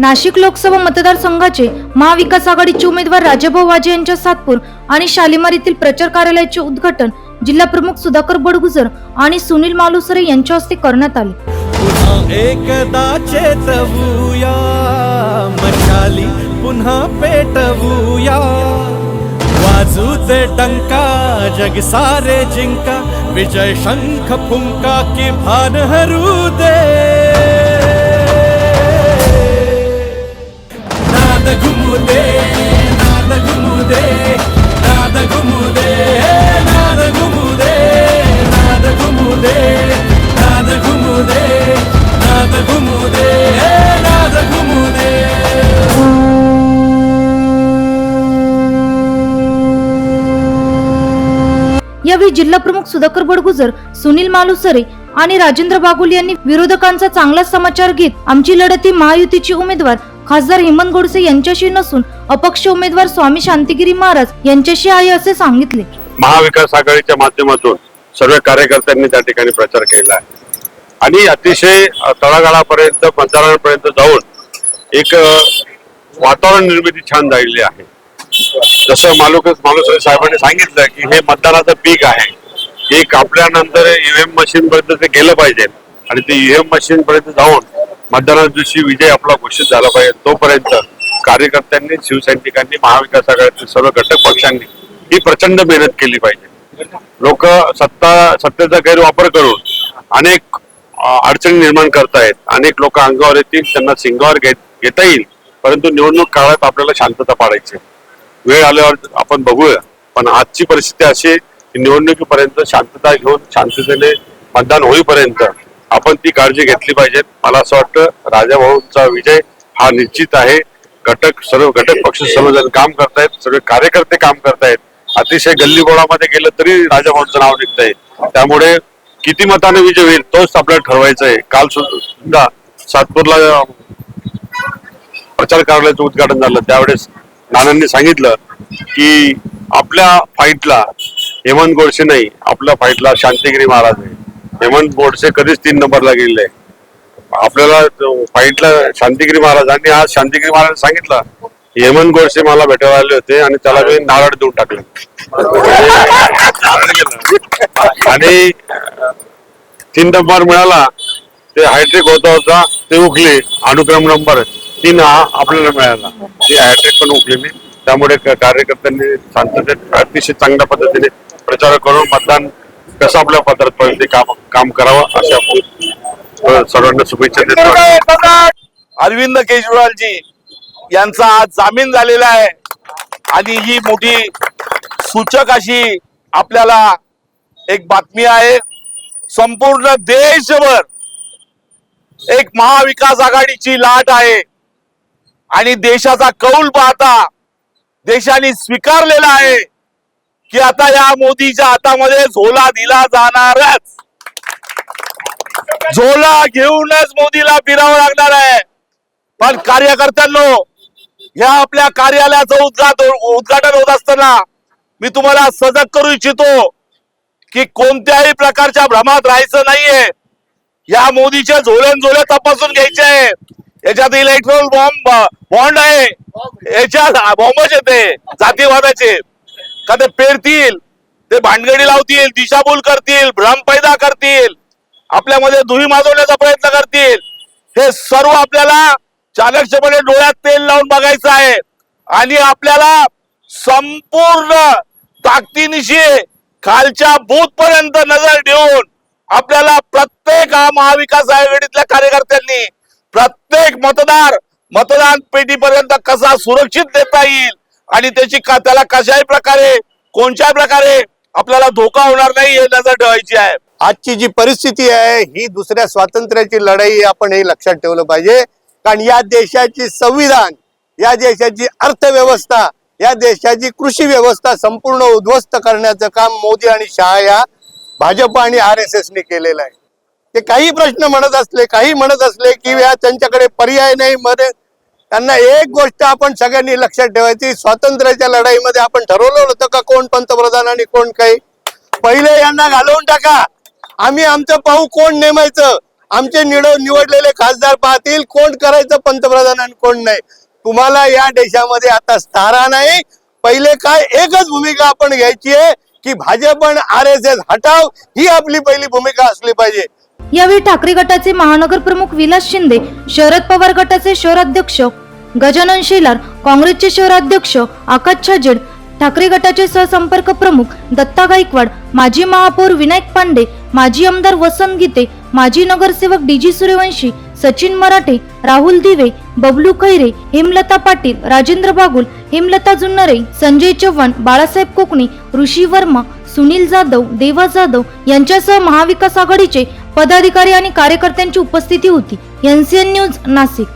नाशिक लोकसभा मतदारसंघाचे महाविकास आघाडीचे उमेदवार राजाभाऊ वाजे यांच्या सातपूर आणि शालिमार येथील प्रचार कार्यालयाचे उद्घाटन जिल्हा प्रमुख सुधाकर बडगुजर आणि सुनील मालुसरे यांच्या हस्ते करण्यात आले. पुन्हा एकदा चेतवूया मशाली पुन्हा पेटवूया. वाजूचे टंका जग सारे जिंका विजय शंख फुंका की भान हरू दे. नाद घुमू दे नाद घुमू दे नाद घुमू दे नाद घुमू दे नाद घुमू दे नाद घुमू दे नाद घुमू दे नाद घुमू दे यावेळी जिल्हा प्रमुख सुधाकर बडगुजर सुनील मालुसरे आणि राजेंद्र बागुल यांनी विरोधकांचा चांगला समाचार घेत आमची लढत ही महायुतीची उमेदवार खासदार हेमंत गोडसे यांच्याशी नसून अपक्ष उमेदवार स्वामी शांतिगिरी महाराज यांच्याशी आहे असे सांगितले. महाविकास आघाडीच्या माध्यमातून सर्व कार्यकर्त्यांनी त्या ठिकाणी प्रचार केला आहे. आणि अतिशय तळागाळापर्यंत मतदारांपर्यंत जाऊन एक वातावरण निर्मिती छान झालेली आहे. जसं मालुक मालुसरे साहेबांनी सांगितलं की हे मतदानाचं पीक आहे. एक आपल्यानंतर ईव्हीएम मशीन पर्यंत ते गेलं पाहिजे. आणि ते ईव्हीएम मशीन पर्यंत जाऊन मतदानाच्या दिवशी विजय आपला घोषित झाला पाहिजे. तोपर्यंत कार्यकर्त्यांनी शिवसैनिकांनी महाविकास आघाडीतील सर्व घटक पक्षांनी ही प्रचंड मेहनत केली पाहिजे. लोक सत्ता सत्तेचा गैरवापर करून अनेक अडचणी निर्माण करतायत. अनेक लोक अंगावर येतील त्यांना सिंगावर घेत घेता येईल. परंतु निवडणूक काळात आपल्याला शांतता पाडायची वेळ आल्यावर आपण बघूया. पण आजची परिस्थिती अशी की निवडणुकीपर्यंत शांतता घेऊन शांततेने मतदान होईपर्यंत आपण ती काळजी घेतली पाहिजे. मला असं वाटतं राजाभाऊंचा विजय हा निश्चित आहे. घटक सर्व घटक पक्ष सर्वजण काम करतायत सर्व कार्यकर्ते काम करतायत. अतिशय गल्लीबोळामध्ये गेलं तरी राजाभाऊंचं नाव निघत आहे त्यामुळे किती मताने विजय होईल तोच आपल्याला ठरवायचा आहे काल सुद्धा सातपूरला प्रचार कार्यालयाचं उद्घाटन झालं. त्यावेळेस नानांनी सांगितलं की आपल्या फाईटला हेमंत गोडसे नाही आपल्या फाईटला शांतिगिरी महाराज आहे हेमंत बोडसे कधीच तीन नंबरला गेलेले आपल्याला फाईटला शांतिगिरी महाराजांनी आज शांतिगिरी महाराज सांगितलं हेमंत गोडसे मला भेटायला आले होते आणि त्याला मी नारळ देऊन टाकले. आणि तीन नंबर मिळाला ते हायट्रिक होता होता ते उकले अनुक्रम नंबर तीन हा आपल्याला मिळाला. ते हायट्रिक पण उकले मी. त्यामुळे कार्यकर्त्यांनी शांततेत अतिशय चांगल्या पद्धतीने प्रचार करून मतदान कसं आपल्या पद्धत काम काम करावं अशा सर्वांना शुभेच्छा देतो. अरविंद केजरीवालजी यांचा आज जामीन झालेला आहे. आणि ही मोठी सूचक अशी आपल्याला एक बातमी आहे. संपूर्ण देशभर एक महाविकास आघाडीची लाट आहे. आणि देशाचा कौल पाहता देशाने स्वीकारलेला आहे. की आता या मोदीच्या हातामध्ये झोला दिला जाणारच. झोला घेऊनच मोदीला फिरावं लागणार आहे. पण कार्यकर्त्यांनो ह्या आपल्या कार्यालयाचं उद्घाटन उद्घाटन होत असताना मी तुम्हाला सजग करू इच्छितो की कोणत्याही प्रकारच्या भ्रमात राहायचं नाहीये. या मोदीचे झोलन झोले तपासून घ्यायचे आहे. याच्यात इलेक्ट्रॉल बॉम्ब बॉन्ड आहे. याच्यात बॉम्बच येते. जातीवादाचे. का ते पेरतील? ते भांडगडी लावतील दिशाभूल करतील भ्रम पैदा करतील आपल्यामध्ये धुई माजवण्याचा प्रयत्न करतील. हे सर्व आपल्याला चाणक्षपणे डोळ्यात तेल लावून बघायचं आहे. आणि आपल्याला संपूर्ण ताकदीनिशी खालच्या बूथ पर्यंत नजर ठेवून आपल्याला प्रत्येक हा महाविकास आघाडीतल्या कार्यकर्त्यांनी प्रत्येक मतदार मतदान पेटीपर्यंत कसा सुरक्षित देता येईल आणि त्याची त्याला कशाही प्रकारे कोणत्याही प्रकारे आपल्याला धोका होणार नाही हे नजर ठेवायची आहे. आजची जी परिस्थिती आहे ही दुसऱ्या स्वातंत्र्याची लढाई आपण हे लक्षात ठेवलं पाहिजे. कारण या देशाची संविधान या देशाची अर्थव्यवस्था या देशाची कृषी व्यवस्था संपूर्ण उद्ध्वस्त करण्याचं काम मोदी आणि शहा या भाजप आणि आर एस एस ने केलेलं आहे. ते काही प्रश्न म्हणत असले काही म्हणत असले की या त्यांच्याकडे पर्याय नाही मध्ये त्यांना एक गोष्ट आपण सगळ्यांनी लक्षात ठेवायची स्वातंत्र्याच्या लढाईमध्ये आपण ठरवलं होतं का कोण पंतप्रधान आणि कोण काही? पहिले यांना घालवून टाका. आम्ही आमचं पाहू कोण नेमायचं? आमचे निडव निवडलेले खासदार पाहतील कोण करायचं पंतप्रधान आणि कोण नाही. तुम्हाला या देशामध्ये आता स्थारा नाही. पहिले काय एकच भूमिका आपण घ्यायची आहे की भाजप आणि आर एस एस हटाव ही आपली पहिली भूमिका असली पाहिजे. यावेळी ठाकरे गटाचे महानगर प्रमुख विलास शिंदे शरद पवार गटाचे शहराध्यक्ष गजानन शेलार काँग्रेसचे शहराध्यक्ष आकाश छाजेड ठाकरे गटाचे सहसंपर्क प्रमुख दत्ता गायकवाड माजी महापौर विनायक पांडे माजी आमदार वसंत गीते माजी नगरसेवक डीजी सूर्यवंशी सचिन मराठे राहुल दिवे बबलू खैरे हेमलता पाटील राजेंद्र बागुल हेमलता जुन्नरे संजय चव्हाण बाळासाहेब कोकणे ऋषी वर्मा सुनील जाधव देवा जाधव यांच्यासह महाविकास आघाडीचे पदाधिकारी आणि कार्यकर्त्यांची उपस्थिती होती. NCN news Nashik.